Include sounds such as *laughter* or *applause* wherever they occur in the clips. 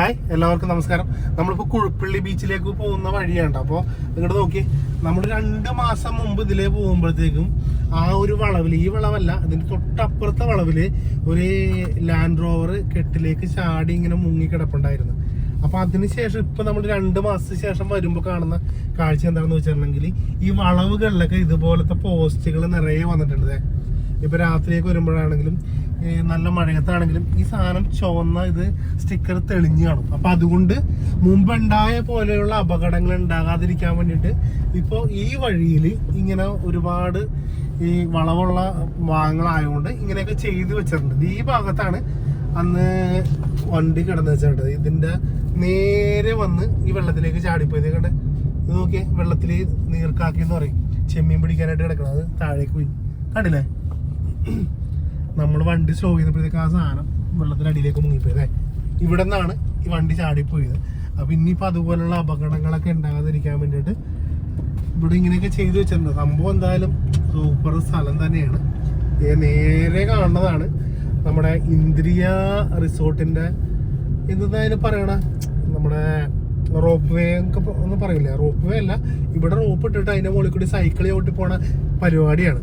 Hi എല്ലാവർക്കും നമസ്കാരം. നമ്മളിപ്പോ കുഴപ്പള്ളി ബീച്ചിലേക്ക് പോകുന്ന വഴിയാണ്. അപ്പോൾ ഇങ്ങോട്ട് നോക്കി നമ്മൾ രണ്ട് മാസം മുമ്പ് ഇതിലേ പോകുമ്പോഴത്തേക്കും ആ ഒരു വളവിൽ ഈ വളവല്ല അതിന്റെ തൊട്ടപ്പുറത്തെ വളവിൽ ഒരു ലാൻഡ് റോവർ കെട്ടിലേക്ക് ചാടി ഇങ്ങനെ മുങ്ങി കിടപ്പുണ്ടായിരുന്നു. അപ്പൊ അതിനുശേഷം ഇപ്പൊ നമ്മൾ രണ്ട് മാസത്തിന് ശേഷം വരുമ്പോൾ കാണുന്ന കാഴ്ച എന്താണെന്ന് വെച്ചിട്ടുണ്ടെങ്കിൽ ഈ വളവുകളിലൊക്കെ ഇതുപോലത്തെ പോസ്റ്റുകൾ നിറയെ വന്നിട്ടുണ്ട്. ദേ. ഇപ്പൊ രാത്രിയൊക്കെ വരുമ്പോഴാണെങ്കിലും നല്ല മഴയത്താണെങ്കിലും ഈ സാധനം ചുവന്ന ഇത് സ്റ്റിക്കർ തെളിഞ്ഞു കാണും. അപ്പൊ അതുകൊണ്ട് മുമ്പുണ്ടായ പോലെയുള്ള അപകടങ്ങൾ ഉണ്ടാകാതിരിക്കാൻ വേണ്ടിയിട്ട് ഇപ്പൊ ഈ വഴിയിൽ ഇങ്ങനെ ഒരുപാട് ഈ വളവുള്ള ഭാഗങ്ങളായതുകൊണ്ട് ഇങ്ങനെയൊക്കെ ചെയ്തു വെച്ചിട്ടുണ്ട്. ഈ ഭാഗത്താണ് അന്ന് വണ്ടി കിടന്നു വെച്ചിട്ടുണ്ട്. ഇതിന്റെ നേരെ വന്ന് ഈ വെള്ളത്തിലേക്ക് ചാടിപ്പോയത്. കണ്ട് ഇത് നോക്കിയേ വെള്ളത്തിൽ നീർക്കാക്കി എന്ന് പറയും. ചെമ്മീൻ പിടിക്കാനായിട്ട് കിടക്കണം അത് താഴേക്ക് പോയി. കണ്ടില്ലേ? നമ്മൾ വണ്ടി സ്ലോ ചെയ്തപ്പോഴത്തേക്ക് ആ സാധനം വെള്ളത്തിനടിയിലേക്ക് മുങ്ങിപ്പോയതേ. ഇവിടെ നിന്നാണ് ഈ വണ്ടി ചാടിപ്പോയത്. അപ്പം ഇനിയിപ്പോൾ അതുപോലുള്ള അപകടങ്ങളൊക്കെ ഉണ്ടാകാതിരിക്കാൻ വേണ്ടിയിട്ട് ഇവിടെ ഇങ്ങനെയൊക്കെ ചെയ്തു വെച്ചിട്ടുണ്ട്. സംഭവം എന്തായാലും സൂപ്പർ സ്ഥലം തന്നെയാണ്. നേരെ കാണുന്നതാണ് നമ്മുടെ ഇന്ദ്രിയ റിസോർട്ടിന്റെ എന്തായാലും പറയണ? നമ്മുടെ റോപ്പ് വേ ഒക്കെ ഒന്നും പറയില്ല റോപ്പ് വേ അല്ല ഇവിടെ റോപ്പ് ഇട്ടിട്ട് അതിന്റെ മുകളിൽ കൂടി സൈക്കിൾ ചവിട്ടി പോണ പരിപാടിയാണ്.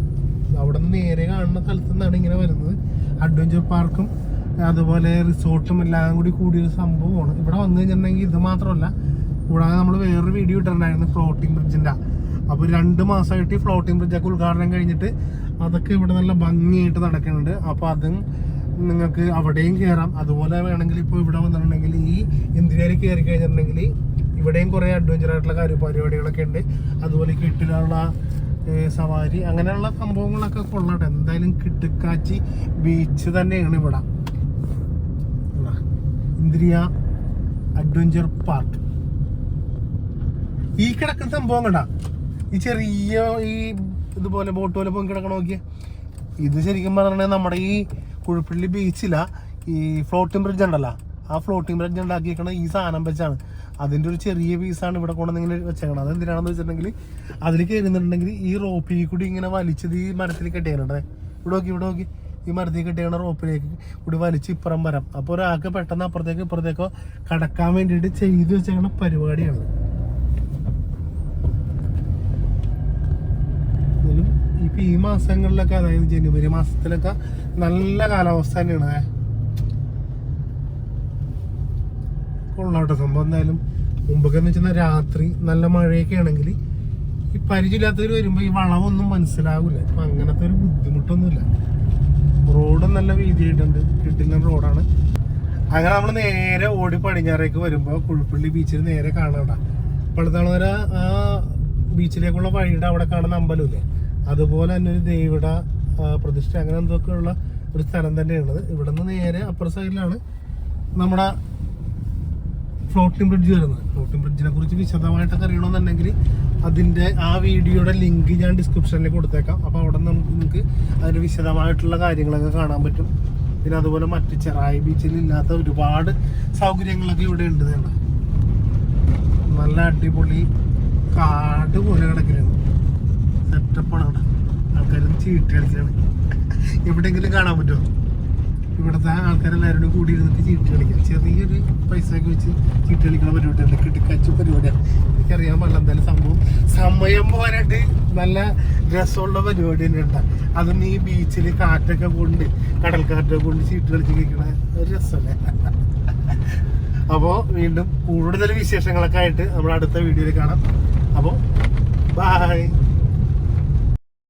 അവിടെ നിന്ന് നേരെ കാണുന്ന സ്ഥലത്തു നിന്നാണ് ഇങ്ങനെ വരുന്നത്. അഡ്വഞ്ചർ പാർക്കും അതുപോലെ റിസോർട്ടും എല്ലാം കൂടി കൂടിയൊരു സംഭവമാണ്. ഇവിടെ വന്നു കഴിഞ്ഞിട്ടുണ്ടെങ്കിൽ ഇത് മാത്രമല്ല കൂടാതെ നമ്മൾ വേറൊരു വീഡിയോ ഇട്ടിട്ടുണ്ടായിരുന്നു ഫ്ലോട്ടിംഗ് ബ്രിഡ്ജിന്റെ അപ്പോൾ രണ്ട് മാസമായിട്ട് ഈ ഫ്ലോട്ടിംഗ് ബ്രിഡ്ജൊക്കെ ഉദ്ഘാടനം കഴിഞ്ഞിട്ട് അതൊക്കെ ഇവിടെ നല്ല ഭംഗിയായിട്ട് നടക്കുന്നുണ്ട്. അപ്പോൾ അതും നിങ്ങൾക്ക് അവിടെയും കയറാം അതുപോലെ വേണമെങ്കിൽ ഇപ്പോൾ ഇവിടെ വന്നിട്ടുണ്ടെങ്കിൽ ഈ ഇന്ത്യയിൽ കയറി കഴിഞ്ഞിട്ടുണ്ടെങ്കിൽ ഇവിടെയും കുറേ അഡ്വഞ്ചർ ആയിട്ടുള്ള കാര്യ പരിപാടികളൊക്കെ ഉണ്ട്. അതുപോലെ കെട്ടിലുള്ള സവാരി അങ്ങനെയുള്ള സംഭവങ്ങളൊക്കെ കൊള്ളട്ടെ. എന്തായാലും കിടുക്കാച്ചി ബീച്ച് തന്നെയാണ് ഇവിടെ. ഇന്ദ്രിയ അഡ്വഞ്ചർ പാർക്ക് ഈ കിടക്കുന്ന സംഭവം കണ്ട? ഈ ചെറിയ ഈ ഇതുപോലെ ബോട്ട് പോലെ പോയി കിടക്കണ നോക്കിയേ. ഇത് ശരിക്കും പറഞ്ഞാൽ നമ്മുടെ ഈ കുഴപ്പള്ളി ബീച്ചിലാ ഈ ഫ്ലോട്ടിംഗ് ബ്രിഡ്ജ് ഉണ്ടല്ലോ. ആ ഫ്ലോട്ടിംഗ് ബ്രിഡ്ജ് ഉണ്ടാക്കിയേക്കണ ഈ സാധനം വെച്ചാണ്. അതിന്റെ ഒരു ചെറിയ പീസാണ് ഇവിടെ കൊണ്ടു ഇങ്ങനെ വെച്ചേക്കണം അത് എന്തിനാണെന്ന് വെച്ചിട്ടുണ്ടെങ്കിൽ അതിൽ കയറുന്നുണ്ടെങ്കിൽ ഈ റോപ്പിൽ കൂടി ഇങ്ങനെ വലിച്ചത് ഈ മരത്തിൽ കെട്ടിയാലുണ്ടേ ഇവിടെ നോക്കി ഇവിടെ നോക്കി. ഈ മരത്തിൽ കെട്ടിയാണ് റോപ്പിലേക്ക് കൂടി വലിച്ച് ഇപ്പുറം വരാം. അപ്പോൾ ഒരാൾക്ക് പെട്ടെന്ന് അപ്പുറത്തേക്ക് ഇപ്പുറത്തേക്കോ കടക്കാൻ വേണ്ടിയിട്ട് ചെയ്തു വെച്ചേക്കണ പരിപാടിയാണ്. ഇപ്പൊ ഈ മാസങ്ങളിലൊക്കെ അതായത് ജനുവരി മാസത്തിലൊക്കെ നല്ല കാലാവസ്ഥ തന്നെയാണ് ഏ. കേട്ടോ. സംഭവം എന്തായാലും മുമ്പൊക്കെ എന്ന് വെച്ചാൽ രാത്രി നല്ല മഴയൊക്കെ ആണെങ്കിൽ ഈ പരിചയമില്ലാത്തവർ വരുമ്പോൾ ഈ വളവൊന്നും മനസ്സിലാവില്ല. അപ്പം അങ്ങനത്തെ ഒരു ബുദ്ധിമുട്ടൊന്നുമില്ല. റോഡ് നല്ല വീതിയായിട്ടുണ്ട്. കിട്ടില്ല റോഡാണ് അങ്ങനെ നമ്മൾ നേരെ ഓടി പടിഞ്ഞാറേക്ക് വരുമ്പോൾ കുഴിപ്പള്ളി ബീച്ചിൽ നേരെ കാണാം കാണാണ്ട വരെ ആ ബീച്ചിലേക്കുള്ള വഴിയുടെ അവിടെ കാണുന്ന അമ്പലമില്ലേ? അതുപോലെ തന്നെ ഒരു ദേവിട പ്രതിഷ്ഠ അങ്ങനെ എന്തൊക്കെയുള്ള ഒരു സ്ഥലം തന്നെയാണത്. ഇവിടെ നിന്ന് നേരെ അപ്പുറ സൈഡിലാണ് നമ്മുടെ ഫ്ലോട്ടിംഗ് ബ്രിഡ്ജ് വരുന്നത്. ഫ്ലോട്ടിംഗ് ബ്രിഡ്ജിനെ കുറിച്ച് വിശദമായിട്ടൊക്കെ അറിയണമെന്നുണ്ടെങ്കിൽ അതിന്റെ ആ വീഡിയോയുടെ ലിങ്ക് ഞാൻ ഡിസ്ക്രിപ്ഷനിൽ കൊടുത്തേക്കാം. അപ്പോൾ അവിടെ നമുക്ക് നിങ്ങൾക്ക് അതിന്റെ വിശദമായിട്ടുള്ള കാര്യങ്ങളൊക്കെ കാണാൻ പറ്റും. പിന്നെ അതുപോലെ മറ്റ് ചെറായി ബീച്ചിൽ ഇല്ലാത്ത ഒരുപാട് സൗകര്യങ്ങളൊക്കെ ഇവിടെ ഉണ്ട് തന്നെ. നല്ല അടിപൊളി കാട് പോലെ കിടക്കുന്നു സെറ്റപ്പാണ് അവിടെ. ആൾക്കാർ ചീട്ട് കളിക്കുകയാണ് എവിടെയെങ്കിലും കാണാൻ പറ്റുമോ? ഇവിടുത്തെ ആൾക്കാരെല്ലാവരും കൂടി ഇരുന്നിട്ട് ചീട്ട് കളിക്കാം. ചെറിയൊരു പൈസ ഒക്കെ വെച്ച് ചീട്ട് കളിക്കുന്ന പരിപാടിയാണ് കിട്ടിക്കച്ചു പരിപാടിയാണ് എനിക്കറിയാൻ പാടില്ല എന്തായാലും സംഭവം. സമയം പോരായിട്ട് നല്ല രസമുള്ള പരിപാടി തന്നെ ഉണ്ട്. അതും ഈ ബീച്ചിൽ കാറ്റൊക്കെ കൊണ്ട് കടൽക്കാറ്റൊക്കെ കൊണ്ട് ചീട്ട് കളിച്ച് കഴിക്കണ ഒരു രസമല്ലേ? *laughs* അപ്പോൾ വീണ്ടും കൂടുതൽ വിശേഷങ്ങളൊക്കെ ആയിട്ട് നമ്മൾ അടുത്ത വീഡിയോയിൽ കാണാം. അപ്പോൾ ബായ്